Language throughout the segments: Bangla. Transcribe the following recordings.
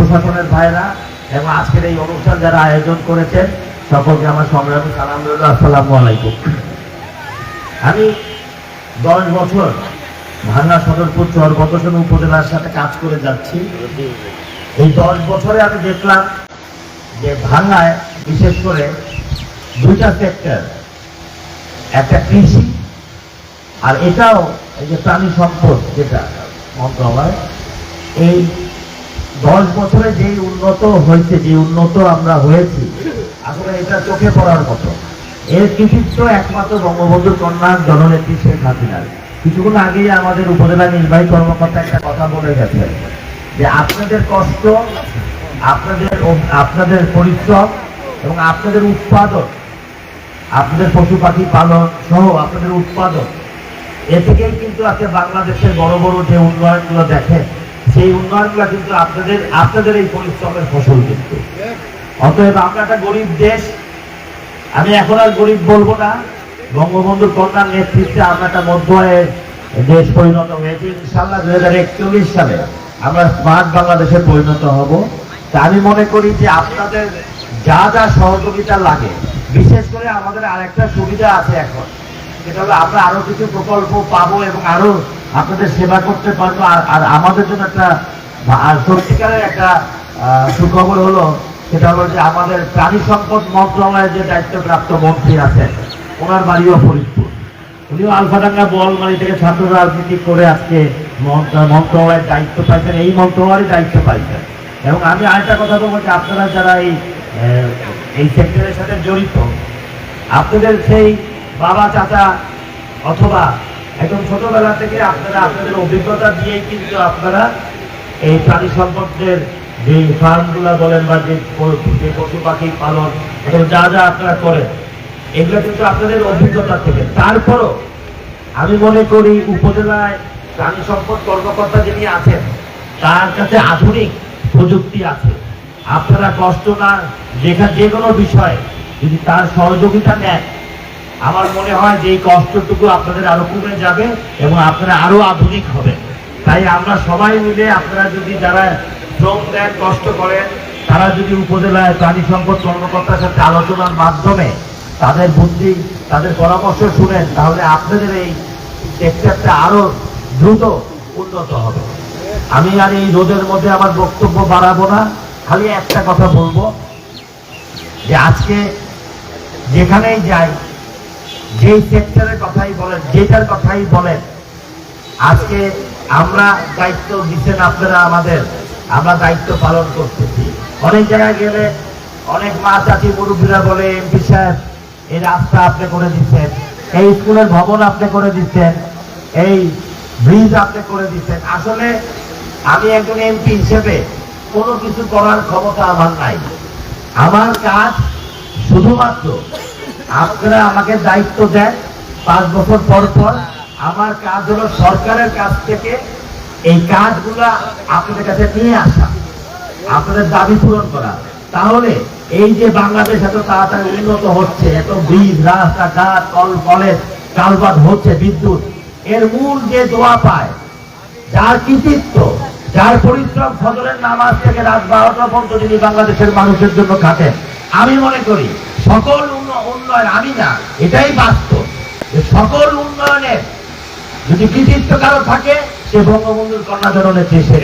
প্রশাসনের ভাইরা এবং আজকের এই অনুষ্ঠান যারা আয়োজন করেছেন, সকলকে আমার সংগ্রামী সালাম রইল। আসসালামু আলাইকুম। আমি দশ বছর ভাঙ্গা সদরপুর চর বদসন উপজেলার সাথে কাজ করে যাচ্ছি। এই দশ বছরে আমি দেখলাম যে ভাঙ্গায় বিশেষ করে দুইটা সেক্টর একটা কৃষি আর এটাও এই যে প্রাণী সম্পদ যেটা, মন্ত্রণালয়, এই দশ বছরে যে উন্নত হয়েছে যে উন্নত আমরা হয়েছি, আসলে এটা চোখে পড়ার মতো। এর কৃতিত্ব একমাত্র বঙ্গবন্ধু কন্যা জননেত্রী শেখ হাসিনার। কিছুক্ষণ আগেই আমাদের উপজেলা নির্বাহী কর্মকর্তা একটা কথা বলে গেছে, যে আপনাদের কষ্ট, আপনাদের আপনাদের পরিশ্রম এবং আপনাদের উৎপাদন, আপনাদের পশু পাখি পালন সহ আপনাদের উৎপাদন, এ থেকেই কিন্তু আজকে বাংলাদেশের বড় বড় যে উন্নয়নগুলো দেখেন সেই উন্নয়নগুলো কিন্তু আপনাদের আপনাদের এই পরিশ্রমের ফসল কিন্তু। অতএব আমরা একটা গরিব দেশ, আমি এখন আর গরিব বলব না। বঙ্গবন্ধুর কন্যার নেতৃত্বে আমরা একটা মধ্য দেশ পরিণত হয়েছি ইনশাল্লাহ দুই হাজার একচল্লিশ সালে আমরা স্মার্ট বাংলাদেশে পরিণত হব। তা আমি মনে করি যে আপনাদের যা যা সহযোগিতা লাগে, বিশেষ করে আমাদের আরেকটা সুবিধা আছে এখন। সেটা হলো আমরা আরও কিছু প্রকল্প পাবো এবং আরও আপনাদের সেবা করতে পারব। আর আমাদের জন্য একটা সত্যিকারের একটা সুখবর হলো, সেটা হলো যে আমাদের প্রাণী সম্পদ মন্ত্রণালয়ের যে দায়িত্বপ্রাপ্ত মন্ত্রী আছেন, ওনার বাড়িও ফরিদপুর। উনিও আলফাডাঙ্গা বলমারি থেকে ছাত্র রাজনীতি করে আজকে মন্ত্র- মন্ত্রণালয়ের দায়িত্ব পাইছেন, এই মন্ত্রণালয়ের দায়িত্ব পাইছেন। এবং আমি আরেকটা কথা বলব যে আপনারা যারা এই এই সেক্টরের সাথে জড়িত, আপনাদের সেই বাবা, চাচা অথবা একদম ছোটবেলা থেকে আপনারা আপনাদের অভিজ্ঞতা দিয়েই কিন্তু আপনারা এই প্রাণী সম্পদের যে ফার্মগুলা বলেন বা যে পশু পাখি পালন, এবং যা যা আপনারা করেন, এগুলো কিন্তু আপনাদের অভিজ্ঞতা থেকে। তারপরও আমি মনে করি উপজেলায় প্রাণী সম্পদ কর্মকর্তা যিনি আছেন, তার কাছে আধুনিক প্রযুক্তি আছে। আপনারা কষ্ট না, যেখানে যে কোনো বিষয়ে যদি তার সহযোগিতা নেন আমার মনে হয় যে এই কষ্টটুকু আপনাদের আরও কমে যাবে এবং আপনারা আরও আধুনিক হবে তাই আমরা সবাই মিলে আপনারা যদি যারা শ্রম দেন, কষ্ট করেন, তারা যদি উপজেলায় প্রাণী সম্পদ কর্মকর্তার সাথে আলোচনার মাধ্যমে তাদের বুদ্ধি, তাদের পরামর্শ শুনেন, তাহলে আপনাদের এই সেক্টরটা আরও দ্রুত উন্নত হবে। আমি আর এই রোদের মধ্যে আমার বক্তব্য বাড়াবো না, খালি একটা কথা বলব যে আজকে যেখানেই যাই যেই সেক্টরের কথাই বলেন যেটার কথাই বলেন, আজকে আমরা দায়িত্ব দিচ্ছেন আপনারা আমাদের, আমরা দায়িত্ব পালন করতেছি। অনেক জায়গায় গেলে অনেক মা চাচি মুরব্বীরা বলে, এমপি সাহেব, এই রাস্তা আপনি করে দিচ্ছেন, এই স্কুলের ভবন আপনি করে দিচ্ছেন, এই ব্রিজ আপনি করে দিচ্ছেন। আসলে আমি একজন এমপি হিসেবে কোনো কিছু করার ক্ষমতা আমার নাই। আমার কাজ শুধুমাত্র আপনারা আমাকে দায়িত্ব দেন। পাঁচ বছর পর পর আমার কাজ হলো সরকারের কাছ থেকে এই কাজগুলা আপনাদের কাছে নিয়ে আসা, আপনাদের দাবি পূরণ করা। তাহলে এই যে বাংলাদেশ এত তাড়াতাড়ি উন্নত হচ্ছে, এত ব্রিজ রাস্তাঘাট কল, কলেজ কালবাদ হচ্ছে, বিদ্যুৎ, এর মূল যে দোয়া পায়, যার কৃতিত্ব, যার পরিশ্রম ফজরের নামাজ থেকে রাত বারোটা পর্যন্ত যিনি বাংলাদেশের মানুষের জন্য খাটেন আমি মনে করি সকল উন্নয়ন আমি না এটাই বাস্তব। যে সকল উন্নয়নের যদি কৃতিত্ব কারও থাকে সে বঙ্গবন্ধুর কন্যা জননেত্রী সে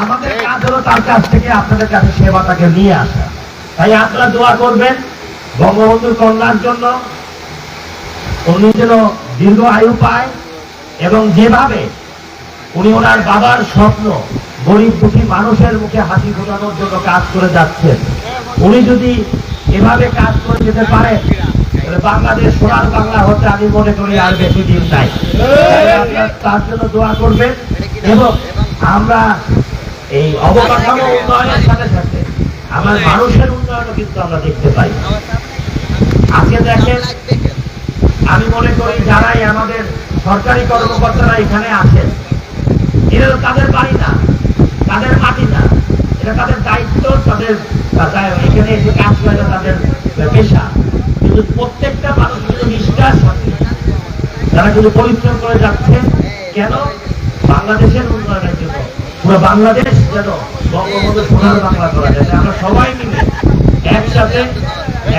আমাদের কাজ হলো তার কাছ থেকে আপনাদের কাছে সেবাটাকে নিয়ে আসা। তাই আপনারা দোয়া করবেন বঙ্গবন্ধুর কন্যার জন্য। উনি যেন দীর্ঘ আয়ু পায় এবং যেভাবে উনি ওনার বাবার স্বপ্ন গরিব দুঃখী মানুষের মুখে হাসি ফোটানোর জন্য কাজ করে যাচ্ছেন উনি যদি এভাবে কাজ করে যেতে পারে বাংলাদেশ সোনার বাংলা হতে আমি মনে করি আর বেশি দিন নাই। তার জন্য দোয়া করবেন এবং আমরা এই অবকাঠামো উন্নয়নের সাথে সাথে আমার মানুষের উন্নয়নও কিন্তু আমরা দেখতে পাই। আজকে দেখেন, আমি মনে করি যারাই আমাদের সরকারি কর্মকর্তারা এখানে আছেন তো তাদের বাড়ি না, তাদের মাটি না। তাদের দায়িত্ব তাদের এখানে এসে কাজ করে তাদের পেশা। কিন্তু প্রত্যেকটা মানুষ কিন্তু নিষ্ঠার সাথে। তারা কিন্তু পরিশ্রম করে যাচ্ছে, কেন? বাংলাদেশের উন্নয়নের জন্য। পুরো বাংলাদেশ যেন বঙ্গবন্ধু সোনার বাংলা করা যায়। আমরা সবাই মিলে একসাথে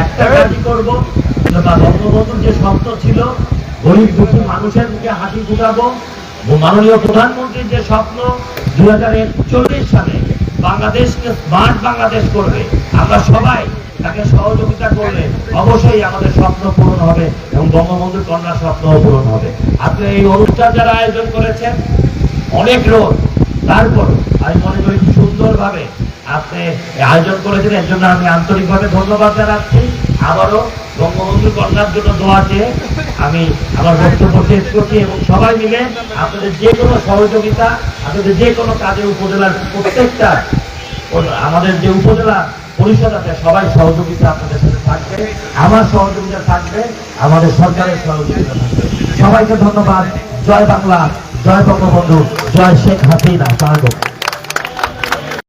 একটা কাজই করব। বঙ্গবন্ধুর যে স্বপ্ন ছিল, গরিব দুঃখী মানুষের মুখে হাসি ফুটাবো। মাননীয় প্রধানমন্ত্রীর যে স্বপ্ন, দুই হাজার একচল্লিশ সালে বাংলাদেশকে স্মার্ট বাংলাদেশ করবে। আমরা সবাই তাকে সহযোগিতা করলে অবশ্যই আমাদের স্বপ্ন পূরণ হবে এবং বঙ্গবন্ধুর কন্যা স্বপ্নও পূরণ হবে। আপনি এই অনুষ্ঠান যারা আয়োজন করেছেন, অনেক লোক তারপর আমি মনে করি সুন্দরভাবে আপনি আয়োজন করেছেন, এর জন্য আমি আন্তরিকভাবে ধন্যবাদ জানাচ্ছি। আবারও বঙ্গবন্ধুর কন্যার জন্য দোয়া চেয়ে আমি আমার বক্তব্য শেষ করছি এবং সবাই মিলে আপনাদের যে কোনো সহযোগিতা আপনাদের যে কোনো কাজে উপজেলার প্রত্যেকটা আমাদের যে উপজেলা পরিষদ আছে, সবাই সহযোগিতা আপনাদের সাথে থাকবে, আমার সহযোগিতা থাকবে, আমাদের সরকারের সহযোগিতা থাকবে। সবাইকে ধন্যবাদ। জয় বাংলা, জয় বঙ্গবন্ধু, জয় শেখ হাসিনা, স্বাগত।